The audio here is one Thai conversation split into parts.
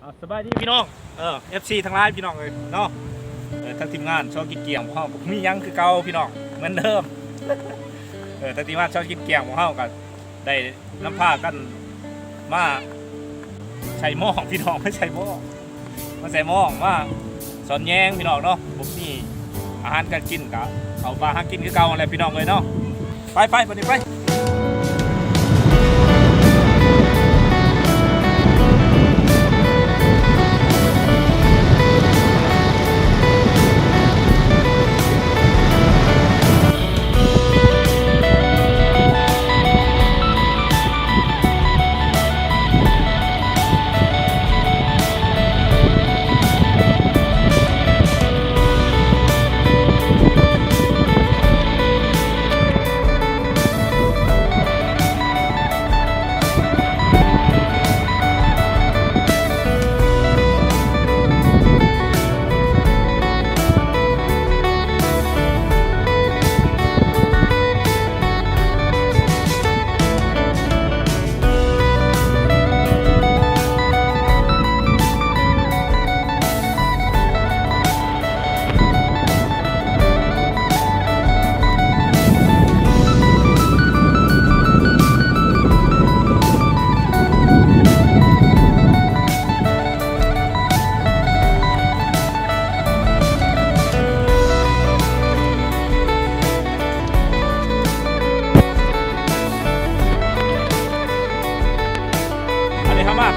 เอาสบายดีพี่น้องเออ FC ทั้งหลายพี่น้องเลยเนาะเออทั้งทีมงานชอบกินเกี๊ยงของเฮาผมมีหยังคือเก่าพี่น้องเหมือนเดิม เออทั้งทีมงานชอบกินเกี๊ยงของเฮากันได้น้ำผ้ากันมาใช้หม้อพี่น้องไม่ใช่หม้อมาใส่หม้อมาสอนแยงพี่น้องเนาะผมนี่อาหารการกินกะเอามาหากินคือเก่าอะไรพี่น้องเลยเนาะไปไปไปนี่ไป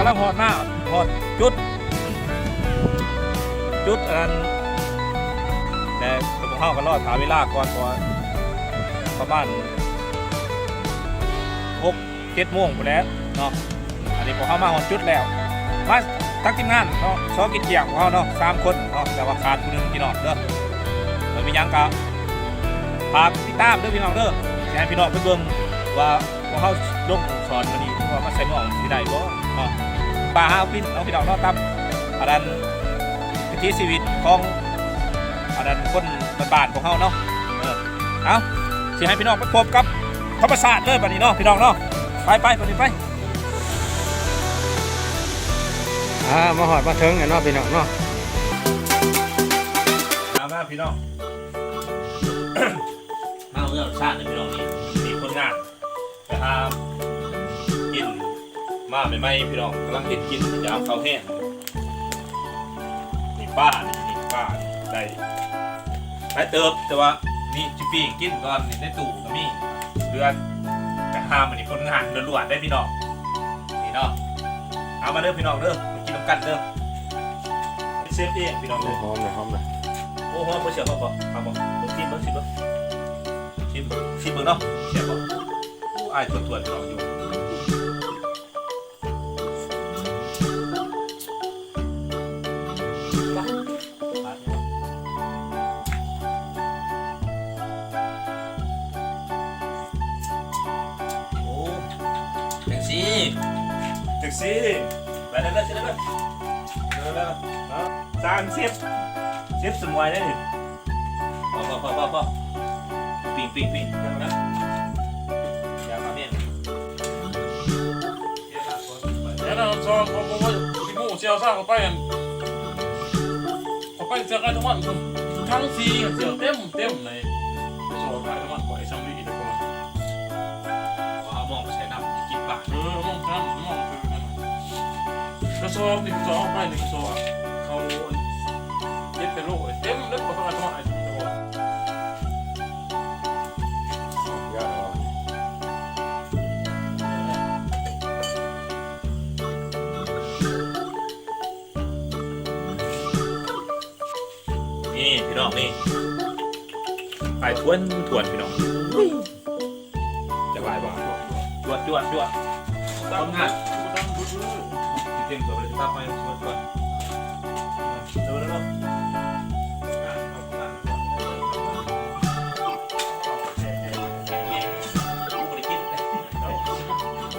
ำลังหอดหน้าหอดจุด จุดอันแต่ผมเข้ากันรอดถาเวลาก่อนเพราะว่าประมาณหกเจ็ดโมงไปแล้วเนาะอันนี้ผมเข้ามาหอดจุดแล้วมาทักทีมงานเนาะชอบกินเกียงของเขาเนาะสามคนเนาะแต่ว่าขาดคนหนึงพี่น้องเด้อเออมียังกะฝากติดตามเด้อพี่น้องเด้อจะให้พี่น้องไปเบิ่งว่าพวกเขาลงสอนวันนี้ว่ามาใส่หม้อที่ใดบ่เนาะ ปลาหาเอาพี่น้องพี่น้องเนาะตามอันนั้นวิถีชีวิตของอันนั้นคนบ้านๆของเขาเนาะเออเอาสิให้พี่น้องไปพบกับธรรมศาสตร์เลยบัดนี้เนาะพี่น้องเนาะไปไปบัดนี้ไปอ่ามาหอดมาถึงไอ้เนาะพี่น้องเนาะมามาพี่น้อง มาเรื่องชาติเลยพี่น้องนี่ มาใหม่ๆพี่น้องกำลังเห็ดกินยามเขาวแห้งนี่ป้านี่นี่ป้านี่ได้ได้เติบแต่ว่านี่จิปีกินก่อนนี่ในตู้ก็มีเดือนแต่ห้ามอันนี้คนงานล้วนๆได้พี่น้องนี่เนาะเอามาเด้อพี่น้องเด้อมากินน้ำกันเด้อเซฟเองพี่น้องเด้อหอมเลยหอมเลยโอ้โหไม่เชื่อเขาบอกเขาบอกชิมบิ้งชิมบิ้งชิมชิมเบิ้งเนาะเชื่อบอกผู้อายตรวจตรวจเราอยู่ ซี่แท็กซี่ไปแล้วนะเสร็จแล้วนะเร็วแล้วนะสามสิบเชฟสมวยได้ดิพอพอพอพอพอปิงปิงปิงนั่นนะอย่าทำเองแล้วนะซองผมบอกว่าที่มูเชียวซ่าเขาไปกันเขาไปเจอกันทุกวันทั้งซีเสียวเต็มเต็มเลยไปโชว์กันทุกวันบ่อยซัมลี่ดี ออมองกันมองคือกันกระสอบนี่กระสอบไปนี่กระสอบเขาเย็บเป็นโลกเต็มเลยเขาทำอะไรทำอะไรทุกวันยอดอ่อนนี่พี่น้องนี่ไปทวนทวนพี่น้องจะไหวบ่จวดจวดจวด ตั้งงาตั้งบุญเต็มตัวเลยจะตั้งไปจวดจวดเร็วเร็วเร็ว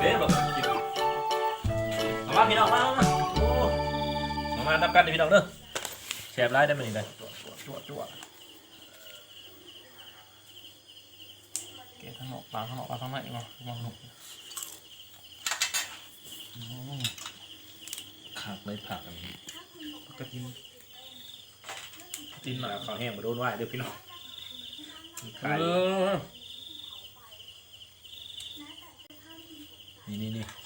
เด้บอกกินมาพี่น้องมามาโอ้มานับกันดิพี่น้องเด้อแชร์ไลน์ได้ไหมนี่ได้จั่วจั่วเกะทั้งนอกปลาทั้งนอกปลาทั้งในมามาหนุก คผักเลยผักอันนี้กระทินกินหน่อยข้าวแห้งมาโดนไหวเด้อพี่น้องขายเออนี่นี่นี่นี่